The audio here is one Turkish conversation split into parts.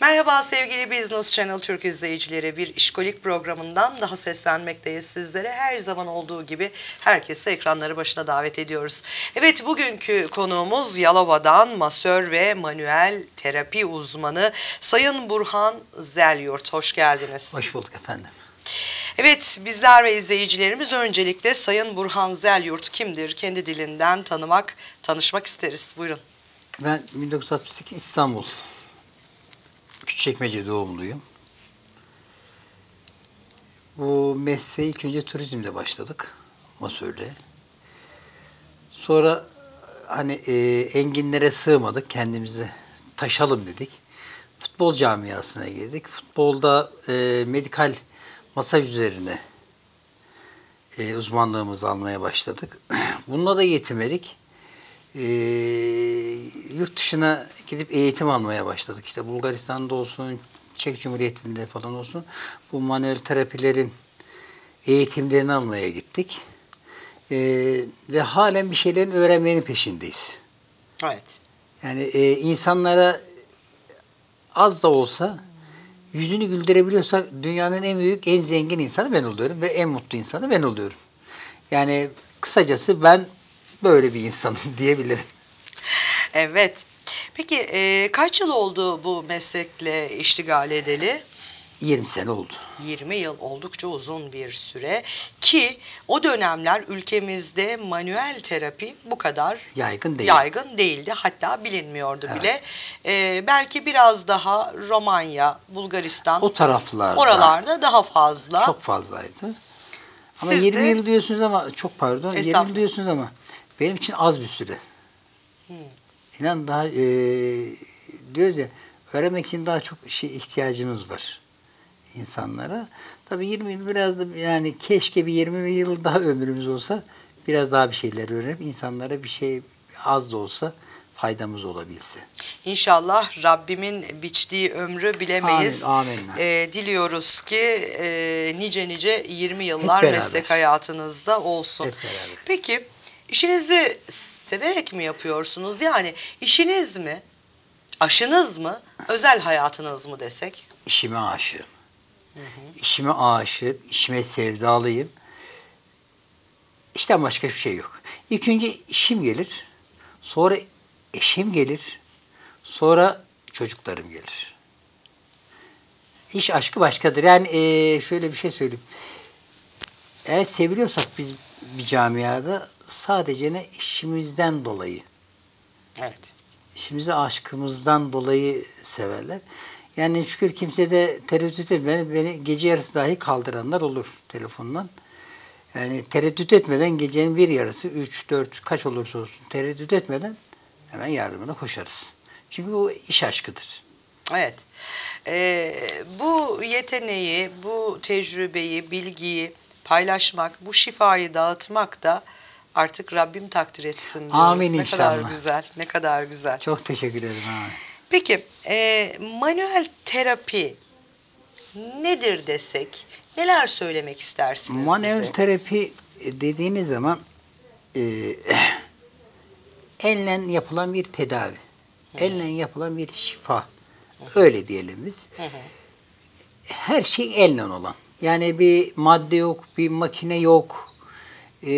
Merhaba sevgili Business Channel Türk izleyicileri. Bir işkolik programından daha seslenmekteyiz sizlere. Her zaman olduğu gibi herkesi ekranları başına davet ediyoruz. Evet bugünkü konuğumuz Yalova'dan masör ve manuel terapi uzmanı Sayın Burhan Zelyurt. Hoş geldiniz. Hoş bulduk efendim. Evet bizler ve izleyicilerimiz öncelikle Sayın Burhan Zelyurt kimdir? Kendi dilinden tanımak, tanışmak isteriz. Buyurun. Ben 1968 İstanbul Küçükçekmece doğumluyum. Bu mesleği ilk önce turizmde başladık. Masörle. Sonra hani e, enginlere sığmadık. Kendimizi taşalım dedik. Futbol camiasına girdik. Futbolda e, medikal masaj üzerine e, uzmanlığımızı almaya başladık. Bununla da yetinmedik. E, yurt dışına gidip eğitim almaya başladık. İşte Bulgaristan'da olsun, Çek Cumhuriyeti'nde falan olsun. Bu manuel terapilerin eğitimlerini almaya gittik. E, ve halen bir şeylerin öğrenmenin peşindeyiz. Evet. Yani e, insanlara az da olsa yüzünü güldürebiliyorsak dünyanın en büyük, en zengin insanı ben oluyorum ve en mutlu insanı ben oluyorum. Yani kısacası ben böyle bir insanım diyebilirim. Evet. Peki e, kaç yıl oldu bu meslekle iştigal edeli? 20 sene oldu. 20 yıl oldukça uzun bir süre ki o dönemler ülkemizde manuel terapi bu kadar Yaygın değil. yaygın değildi. Hatta bilinmiyordu bile. E, belki biraz daha Romanya, Bulgaristan O taraflarda oralarda daha fazla. çok fazlaydı. Ama Siz 20 de- yıl diyorsunuz ama çok pardon. 20 Estağfurullah. yıl diyorsunuz ama benim için az bir süre. İnan daha e, diyoruz ya öğrenmek için daha çok şey ihtiyacımız var insanlara. Tabii 20 yıl biraz da yani keşke bir 20 yıl daha ömrümüz olsa biraz daha bir şeyler öğrenip insanlara bir şey az da olsa faydamız olabilse. İnşallah Rabbimin biçtiği ömrü bilemeyiz. Amin, amin. Ee, diliyoruz ki e, nice nice 20 yıllar meslek hayatınızda olsun. Hep beraber. Peki işinizi severek mi yapıyorsunuz? Yani işiniz mi, aşınız mı, özel hayatınız mı desek? işime aşığım. İşime aşığım, işime sevdalıyım. İşten başka bir şey yok. İlk önce işim gelir, sonra eşim gelir, sonra çocuklarım gelir. İş aşkı başkadır. Yani eee, şöyle bir şey söyleyeyim. Eğer seviliyorsak biz bir camiada sadece ne işimizden dolayı Evet. işimize aşkımızdan dolayı severler. Yani şükür kimse de tereddüt etmeden beni gece yarısı dahi kaldıranlar olur telefondan. Yani tereddüt etmeden gecenin bir yarısı, üç, dört kaç olursa olsun tereddüt etmeden hemen yardımına koşarız. Çünkü bu iş aşkıdır. Evet. Ee, bu yeteneği, bu tecrübeyi, bilgiyi paylaşmak, bu şifayı dağıtmak da artık Rabbim takdir etsin diyoruz. Amin ne kadar inşallah. güzel, ne kadar güzel. Çok teşekkür ederim. Ha. Peki, e, manuel terapi nedir desek, neler söylemek istersiniz Manuel bize? terapi dediğiniz zaman e, elle yapılan bir tedavi. Elle yapılan bir şifa. Öyle diyelim biz. Her şey elle olan. Yani bir madde yok, bir makine yok. E,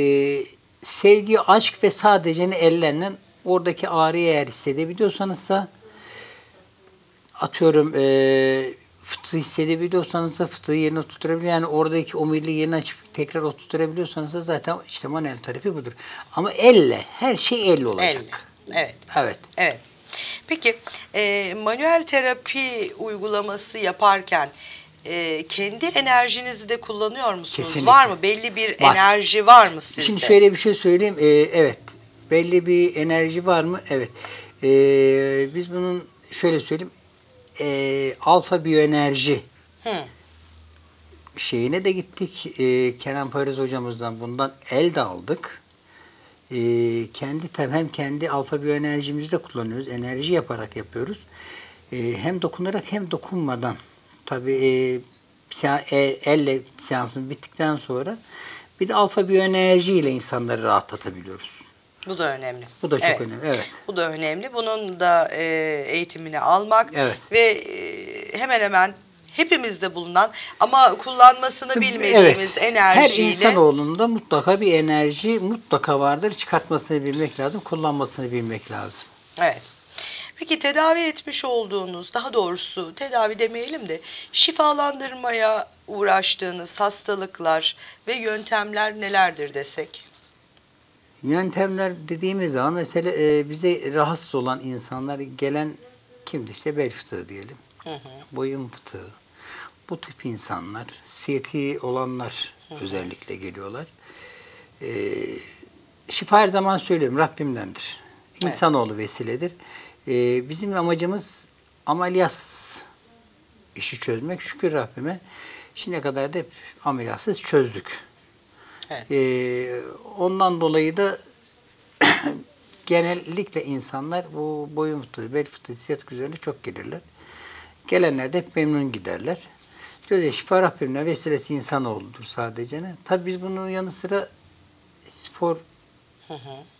sevgi, aşk ve sadece ellerle oradaki ağrıyı eğer hissedebiliyorsanız da atıyorum e, fıtığı hissedebiliyorsanız da fıtığı yerine oturtabilir. Yani oradaki omuriliği yerine açıp tekrar oturtturabiliyorsanız da zaten işte manuel terapi budur. Ama elle, her şey elle olacak. Elle. Evet. Evet. Evet. Peki e, manuel terapi uygulaması yaparken e, kendi enerjinizi de kullanıyor musunuz? Kesinlikle. Var mı? Belli bir Var. enerji var mı sizde? Şimdi şöyle bir şey söyleyeyim. Ee, evet. Belli bir enerji var mı? Evet. Ee, biz bunun şöyle söyleyeyim. Ee, alfa biyoenerji Hı. şeyine de gittik. Ee, Kenan Paris hocamızdan bundan el de aldık. Ee, kendi hem kendi alfa biyoenerjimizi de kullanıyoruz. Enerji yaparak yapıyoruz. Ee, hem dokunarak hem dokunmadan. Tabii e, e, elle seansın bittikten sonra bir de alfa biyoenerji ile insanları rahatlatabiliyoruz. Bu da önemli. Bu da çok Evet. önemli. Evet. Bu da önemli. Bunun da e, eğitimini almak Evet. ve e, hemen hemen hepimizde bulunan ama kullanmasını bilmediğimiz enerjiyle Her insanoğlunda mutlaka bir enerji mutlaka vardır. Çıkartmasını bilmek lazım, kullanmasını bilmek lazım. Evet. Peki tedavi etmiş olduğunuz, daha doğrusu tedavi demeyelim de şifalandırmaya uğraştığınız hastalıklar ve yöntemler nelerdir desek? Yöntemler dediğimiz zaman mesela e, bize rahatsız olan insanlar gelen kimdi işte bel fıtığı diyelim. Boyun fıtığı. Bu tip insanlar, siyeti olanlar özellikle geliyorlar. E, şifa her zaman söylüyorum Rabbimdendir. İnsanoğlu vesiledir. E, bizim amacımız ameliyatsız işi çözmek. Şükür Rabbime. Şimdiye kadar da hep ameliyatsız çözdük. Evet. Ee, ondan dolayı da genellikle insanlar bu boyun fıtığı, bel fıtığı, siyatik üzerine çok gelirler. Gelenler de hep memnun giderler. Ya şifa Rabbimle vesilesi insanoğludur sadece. Ne? Tabii biz bunun yanı sıra spor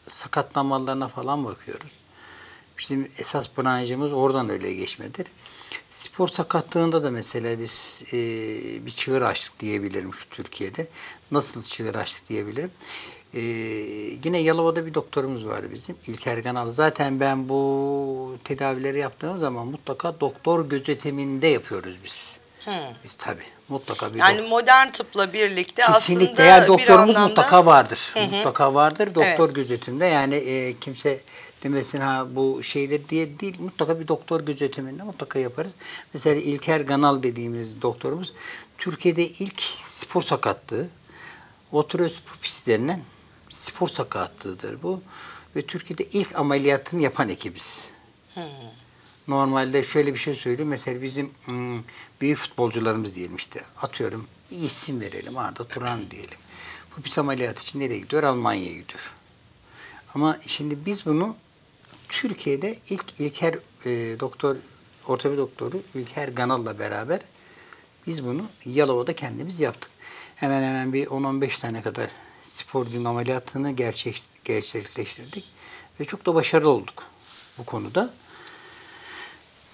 sakatlanmalarına falan bakıyoruz. Bizim esas branşımız oradan öyle geçmedir. Spor sakatlığında da mesela biz e, bir çığır açtık diyebilirim şu Türkiye'de. Nasıl çığır açtık diyebilirim. E, yine Yalova'da bir doktorumuz vardı bizim. İlker Ganal. Zaten ben bu tedavileri yaptığım zaman mutlaka doktor gözetiminde yapıyoruz biz. Biz tabii mutlaka bir Yani modern tıpla birlikte Kesinlikle aslında yani bir doktorumuz anlamda mutlaka vardır. Mutlaka vardır doktor Evet. gözetiminde. Yani e, kimse demesin ha bu şeydir diye değil. Mutlaka bir doktor gözetiminde mutlaka yaparız. Mesela İlker Ganal dediğimiz doktorumuz Türkiye'de ilk spor sakatlığı otospor denilen spor sakatlığıdır bu. Ve Türkiye'de ilk ameliyatını yapan ekibiz. Normalde şöyle bir şey söyleyeyim. Mesela bizim ım, büyük futbolcularımız diyelim işte. Atıyorum bir isim verelim. Arda Turan diyelim. Bu bir ameliyat için nereye gidiyor? Almanya'ya gidiyor. Ama şimdi biz bunu Türkiye'de ilk İlker e, doktor, ortopedi doktoru İlker Ganal'la beraber biz bunu Yalova'da kendimiz yaptık. Hemen hemen bir 10-15 tane kadar sporcunun ameliyatını gerçek, gerçekleştirdik. Ve çok da başarılı olduk bu konuda.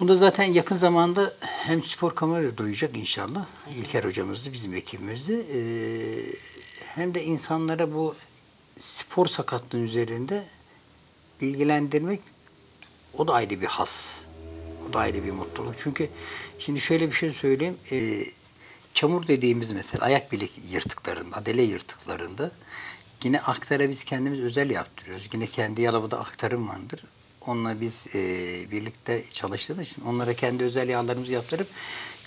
Bunda zaten yakın zamanda hem spor kamuoyu duyacak inşallah. İlker hocamızdı, bizim ekibimizdi. Ee, hem de insanlara bu spor sakatlığı üzerinde bilgilendirmek o da ayrı bir has. O da ayrı bir mutluluk. Çünkü şimdi şöyle bir şey söyleyeyim. Ee, çamur dediğimiz mesela ayak bilek yırtıklarında, adele yırtıklarında yine aktara biz kendimiz özel yaptırıyoruz. Yine kendi Yalova'da aktarım vardır. Onunla biz e, birlikte çalıştığımız için onlara kendi özel yağlarımızı yaptırıp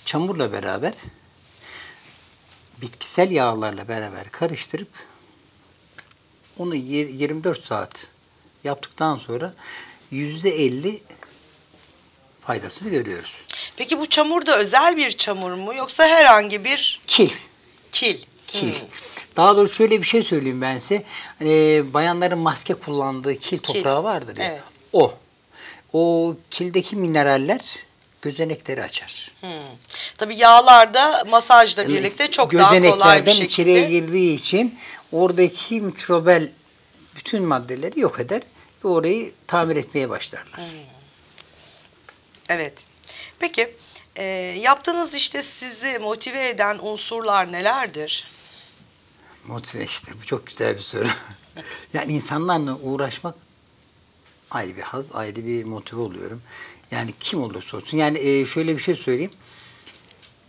çamurla beraber bitkisel yağlarla beraber karıştırıp onu yir- 24 saat yaptıktan sonra yüzde 50 faydasını görüyoruz. Peki bu çamur da özel bir çamur mu yoksa herhangi bir Kil. kil? Kil. Hmm. Daha doğrusu şöyle bir şey söyleyeyim ben size. Ee, bayanların maske kullandığı kil toprağı vardır ya. evet. O. O kildeki mineraller gözenekleri açar. Hmm. Tabii yağlar da masajla birlikte çok daha kolay bir Gözeneklerden şekilde. içeriye girdiği için oradaki mikrobel bütün maddeleri yok eder ve orayı tamir etmeye başlarlar. Evet. Peki e, yaptığınız işte sizi motive eden unsurlar nelerdir? Motive işte bu çok güzel bir soru. yani insanlarla uğraşmak ayrı bir haz, ayrı bir motive oluyorum. Yani kim olursa olsun. Yani e, şöyle bir şey söyleyeyim.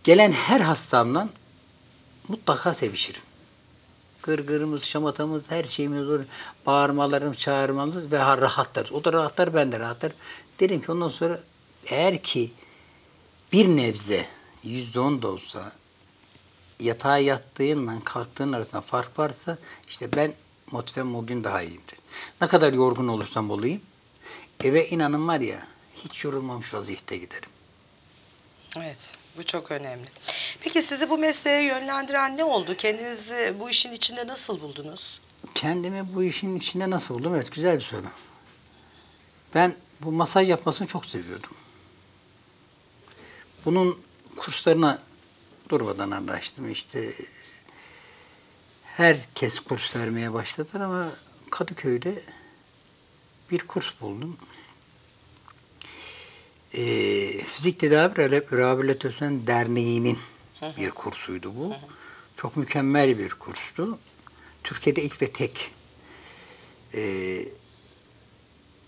Gelen her hastamla mutlaka sevişirim. Gırgırımız, şamatamız, her şeyimiz olur. Bağırmalarım, çağırmalarımız ve ha- rahatlarız. O da rahatlar, ben de rahatlar. Derim ki ondan sonra eğer ki bir nebze, yüzde on da olsa yatağa yattığınla kalktığın arasında fark varsa işte ben motivem o gün daha iyiyimdir. Ne kadar yorgun olursam olayım eve inanın var ya hiç yorulmamış vaziyette giderim. Evet, bu çok önemli. Peki sizi bu mesleğe yönlendiren ne oldu? Kendinizi bu işin içinde nasıl buldunuz? Kendimi bu işin içinde nasıl buldum? Evet güzel bir soru. Ben bu masaj yapmasını çok seviyordum. Bunun kurslarına durmadan araştım. İşte herkes kurs vermeye başladılar ama Kadıköy'de bir kurs buldum. e, Fizik Tedavi Re- Rehabilitasyon Derneği'nin bir kursuydu bu. Çok mükemmel bir kurstu. Türkiye'de ilk ve tek. E,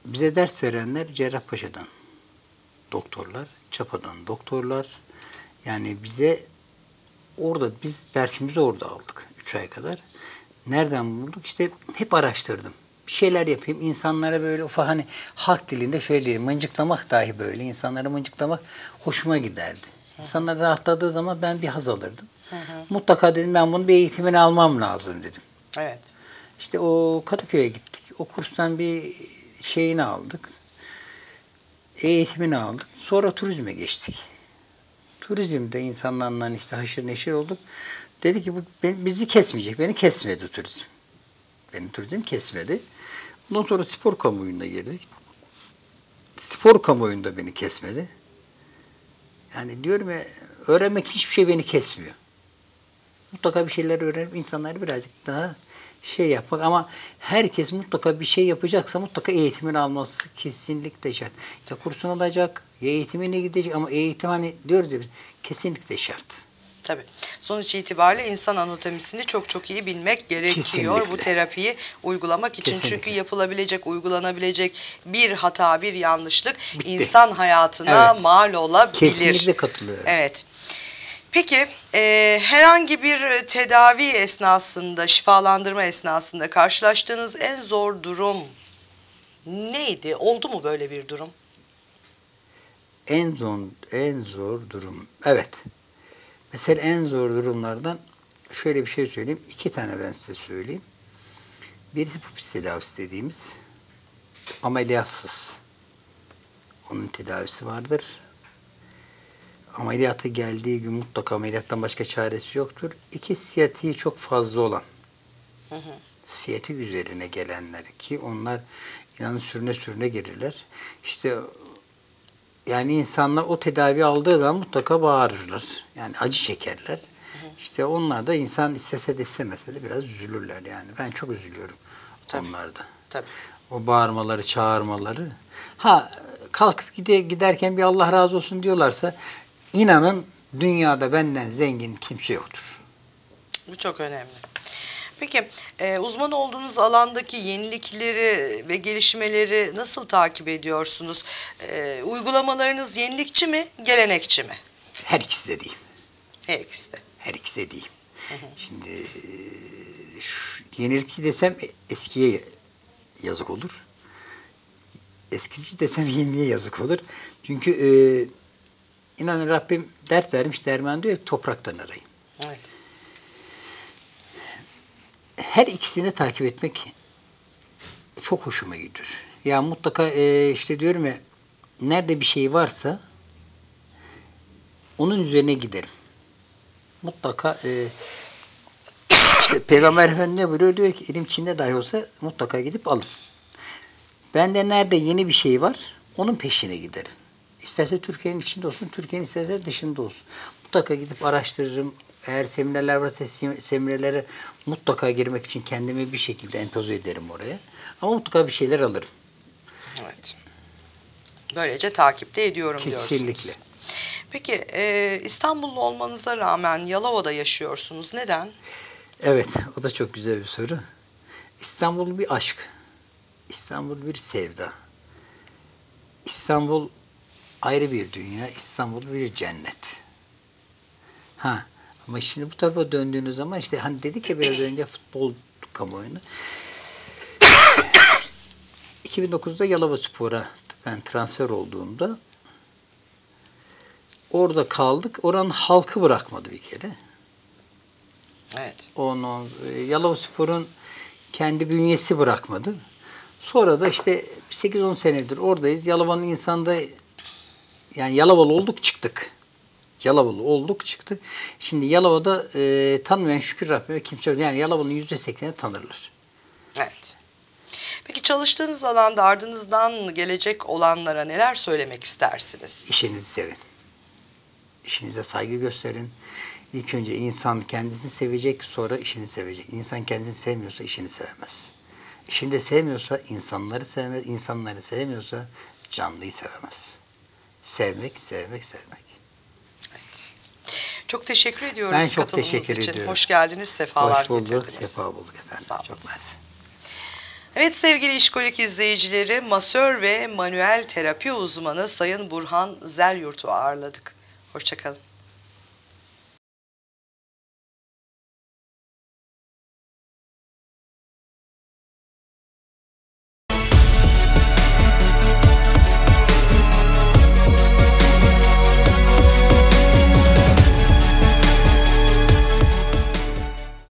bize ders verenler Cerrahpaşa'dan doktorlar, Çapa'dan doktorlar. Yani bize orada biz dersimizi orada aldık 3 ay kadar. Nereden bulduk? İşte hep araştırdım. Bir şeyler yapayım. insanlara böyle ufak hani halk dilinde şöyle diyeyim. Mıncıklamak dahi böyle. insanları mıncıklamak hoşuma giderdi. İnsanlar rahatladığı zaman ben bir haz alırdım. Mutlaka dedim ben bunun bir eğitimini almam lazım dedim. Evet. İşte o Kadıköy'e gittik. O kurstan bir şeyini aldık. Eğitimini aldık. Sonra turizme geçtik. Turizmde insanlarla işte haşır neşir olduk. Dedi ki bu bizi kesmeyecek. Beni kesmedi turizm. Beni turizm kesmedi. Ondan sonra spor kamuoyuna girdik. Spor kamuoyunda beni kesmedi. Yani diyorum ya öğrenmek hiçbir şey beni kesmiyor mutlaka bir şeyler öğrenip insanları birazcık daha şey yapmak ama herkes mutlaka bir şey yapacaksa mutlaka eğitimini alması kesinlikle şart. İşte kursunu alacak, ya eğitimine gidecek ama eğitim hani diyoruz ya biz, kesinlikle şart. Tabii. Sonuç itibariyle insan anatomisini çok çok iyi bilmek gerekiyor Kesinlikle. bu terapiyi uygulamak için. Kesinlikle. Çünkü yapılabilecek, uygulanabilecek bir hata, bir yanlışlık Bitti. insan hayatına Evet. mal olabilir. Kesinlikle katılıyorum. Evet. Peki e, herhangi bir tedavi esnasında, şifalandırma esnasında karşılaştığınız en zor durum neydi? Oldu mu böyle bir durum? En zor, en zor durum. Evet. Mesela en zor durumlardan şöyle bir şey söyleyeyim. İki tane ben size söyleyeyim. Birisi pupis tedavisi dediğimiz ameliyatsız. Onun tedavisi vardır. Ameliyata geldiği gün mutlaka ameliyattan başka çaresi yoktur. İki siyatiği çok fazla olan. Siyatik üzerine gelenler ki onlar inanın sürüne sürüne gelirler. İşte yani insanlar o tedavi aldığı zaman mutlaka bağırırlar. Yani acı çekerler. İşte onlar da insan istese de istemese de biraz üzülürler yani. Ben çok üzülüyorum Tabii. onlarda. Tabii. O bağırmaları, çağırmaları. Ha kalkıp gide, giderken bir Allah razı olsun diyorlarsa inanın dünyada benden zengin kimse yoktur. Bu çok önemli. Peki e, uzman olduğunuz alandaki yenilikleri ve gelişmeleri nasıl takip ediyorsunuz? E, uygulamalarınız yenilikçi mi, gelenekçi mi? Her ikisi de değil. Her ikisi de. Her ikisi de değil. Şimdi e, şu, yenilikçi desem eskiye yazık olur. Eskici desem yeniye yazık olur. Çünkü e, inanın Rabbim dert vermiş derman diyor topraktan arayın. Evet. Her ikisini takip etmek çok hoşuma gidiyor. Ya mutlaka e, işte diyorum ya nerede bir şey varsa onun üzerine giderim. Mutlaka e, işte Peygamber Efendimiz ne buyuruyor? Diyor ki elim Çin'de dahi olsa mutlaka gidip alın. Ben de nerede yeni bir şey var onun peşine giderim. İsterse Türkiye'nin içinde olsun, Türkiye'nin isterse dışında olsun. Mutlaka gidip araştırırım. Eğer seminerler varsa sem- seminerlere mutlaka girmek için kendimi bir şekilde empoze ederim oraya. Ama mutlaka bir şeyler alırım. Evet. Böylece takipte ediyorum Kesinlikle. diyorsunuz. Peki e, İstanbullu olmanıza rağmen Yalova'da yaşıyorsunuz. Neden? Evet, o da çok güzel bir soru. İstanbul bir aşk. İstanbul bir sevda. İstanbul ayrı bir dünya. İstanbul bir cennet. Ha, ama şimdi bu tarafa döndüğünüz zaman işte hani dedik ya biraz önce futbol kamuoyunu. 2009'da Yalova Spor'a ben transfer olduğumda orada kaldık. Oranın halkı bırakmadı bir kere. Evet. Onun e, Yalovaspor'un kendi bünyesi bırakmadı. Sonra da işte 8-10 senedir oradayız. Yalova'nın insanda yani Yalovalı olduk çıktık. Yalovalı olduk çıktık. Şimdi Yalova'da e, tanımayan şükür Rabbime kimse yok. Yani Yalova'nın %80'i tanırlar. Evet. Peki çalıştığınız alanda ardınızdan gelecek olanlara neler söylemek istersiniz? İşinizi sevin. İşinize saygı gösterin. İlk önce insan kendisini sevecek, sonra işini sevecek. İnsan kendisini sevmiyorsa işini sevmez. İşini de sevmiyorsa insanları sevmez, insanları sevmiyorsa canlıyı sevemez. Sevmek, sevmek, sevmek. Çok teşekkür ediyoruz Ben çok katılımınız teşekkür için. ediyorum. Hoş geldiniz, sefalar Hoş bulduk, getirdiniz. sefa bulduk efendim. Sağ Çok mersi. Evet sevgili işkolik izleyicileri, masör ve manuel terapi uzmanı Sayın Burhan Zeryurt'u ağırladık. Hoşçakalın.